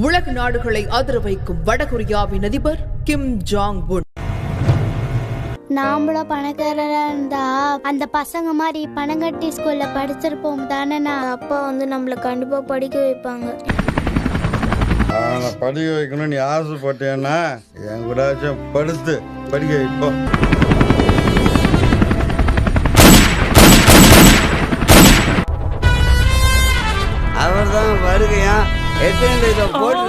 உலக நாடுகளை அதிர வைக்கும் வடகொரியாவின் அதிபர் கிம் ஜாங் உன் நாமளும் பணக்காரரா இருந்தா அந்த பசங்க மாதிரி பணங்கட்டி ஸ்கூல்ல படிச்சிருப்போம் தானே நான் அப்பா வந்து நம்மள கண்டிப்பா படிக்க வைப்பாங்க. படிக்க வைக்கணும்னு நீ ஆசைப்பட்டேன்னா என் கூடாச்சும் படுத்து படிக்க வைப்போ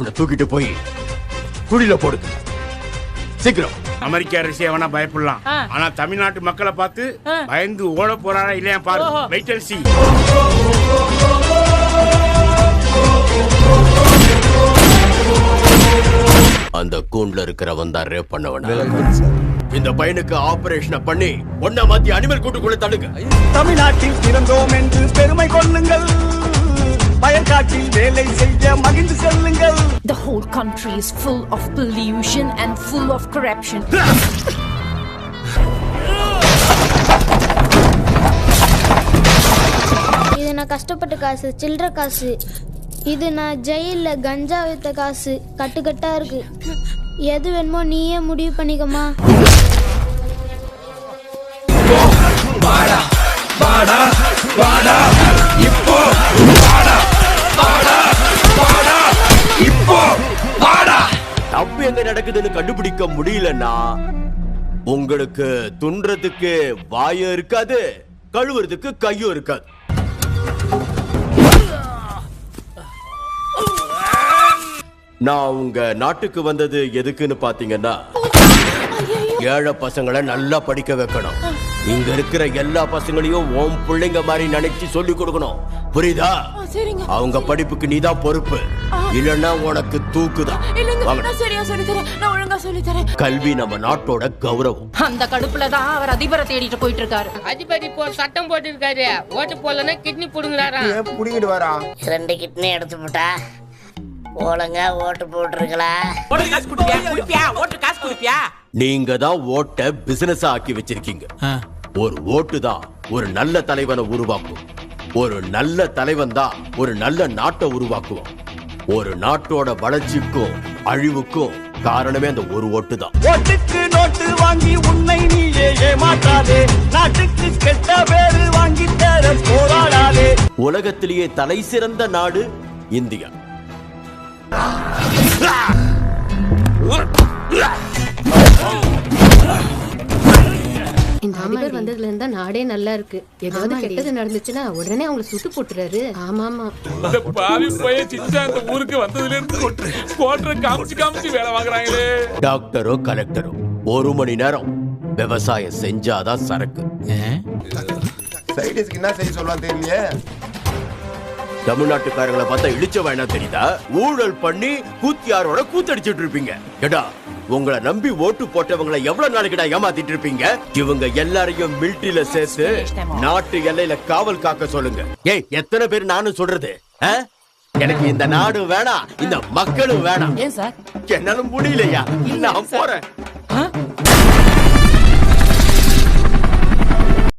இவனை தூக்கிட்டு போய் குடியில போடுங்க சீக்கிரம். அமெரிக்க அரசியை வேணா பயப்படலாம். ஆனா தமிழ்நாட்டு மக்களை பார்த்து. பயந்து ஓட போறாரா இல்லையா பாரு. Wait and see. அந்த கூண்ட்ல இருக்கிறவன் தான் ரேப் பண்ணவன? இந்த பையனுக்கு ஆபரேஷனை பண்ணி ஒன்ன மாத்தி அனிமல் கூட்டுக்குள்ள தள்ளுங்க. தமிழ்நாட்டில் பிறந்தோம் என்று பெருமை கொள்ளுங்கள். வயற்காட்டில் வேலை செய்ய மகிழ்ந்து செல்லுங்கள். The whole country is full of pollution and full of corruption. இது நான் கஷ்டப்பட்ட காசு சில்லற காசு. இது நான் ஜெயில்ல கஞ்சா வித்த காசு. கட்டுக்கட்டா இருக்கு. எது வேணுமோ நீயே முடிவு பண்ணிக்கமா தப்பு இருக்க முடியலன்னா உங்களுக்கு துன்றதுக்கு வாயும் இருக்காது கழுவுறதுக்கு கையும் இருக்காது. நான் உங்க நாட்டுக்கு வந்தது எதுக்குன்னு பாத்தீங்கன்னா ஏழை பசங்களை நல்லா படிக்க வைக்கணும். இங்க இருக்கிற எல்லா பசங்களையும் உன் பிள்ளைங்க மாதிரி நினைச்சு சொல்லி கொடுக்கணும். புரியுதா? சரிங்க. அவங்க படிப்புக்கு நீதான் பொறுப்பு. இல்லன்னா உனக்கு தூக்குதான் சரியா சொல்லி தரேன். நான் ஒழுங்கா சொல்லி தரேன். கல்வி நம்ம நாட்டோட கௌரவம். அந்த கடுப்புல தான் அவர் அதிபரை தேடிட்டு போயிட்டு இருக்காரு அதிபதி இப்போ சட்டம் போட்டிருக்காரு. ஓட்டு போடலன்னா கிட்னி வரான் ரெண்டு கிட்னி எடுத்து போட்டா ஒழுங்கா ஓட்டு போட்டுருக்கலாம் ஓட்டு காசு குடுப்பியா? குடுப்பியா? ஓட்டு காசு குடுப்பியா? நீங்க தான் ஓட்ட பிசினஸ் ஆக்கி வச்சிருக்கீங்க. ஒரு ஓட்டு தான் ஒரு நல்ல தலைவனை உருவாக்கும். ஒரு நல்ல தலைவன் தான் ஒரு நல்ல நாட்டை உருவாக்குவான் ஒரு நாட்டோட வளர்ச்சிக்கும் அழிவுக்கும் காரணமே அந்த ஒரு ஓட்டு தான் ஓட்டுக்கு நோட்டு வாங்கி உன்னை நீயே ஏமாற்றாதே. நாட்டுக்கு கெட்ட பேரு வாங்கி தர போராடாதே. உலகத்திலேயே தலை சிறந்த நாடு இந்தியா. இந்த அதிபர் வந்ததுல இருந்தா நாடே நல்லா இருக்கு. ஏதாவது கெட்டது நடந்துச்சுன்னா உடனே அவங்கள சுட்டு போட்டுறாரு. ஆமாமா. இந்த பாவி பையன் சிச்சா அந்த ஊருக்கு வந்ததுல இருந்து போட்டுற காமிச்சு காமிச்சு வேலை வாங்குறாங்களே. டாக்டரோ கலெக்டரோ ஒரு மணி நேரம் விவசாயம் செஞ்சாதான் சரக்கு. சைடிஸ்க்கு என்ன செய்ய சொல்லலாம் தெரியலையே? தமிழ்நாட்டுக்காரங்களை பார்த்தா இழிச்ச வேணா தெரியுதா? ஊழல் பண்ணி கூத்தியாரோட கூத்தடிச்சிட்டு இருப்பீங்க. ஏடா உங்களை நம்பி ஓட்டு போட்டவங்களை எவ்வளவு நாளைக்குடா ஏமாத்திட்டு இருப்பீங்க? இவங்க எல்லாரையும் மிலிட்டரியில சேர்த்து நாட்டு எல்லையில காவல் காக்க சொல்லுங்க. ஏய் எத்தனை பேர் நானும் சொல்றது? எனக்கு இந்த நாடு வேணாம் இந்த மக்களும் வேணாம். ஏன் சார்? என்னால முடியலையா? நான் போறேன்.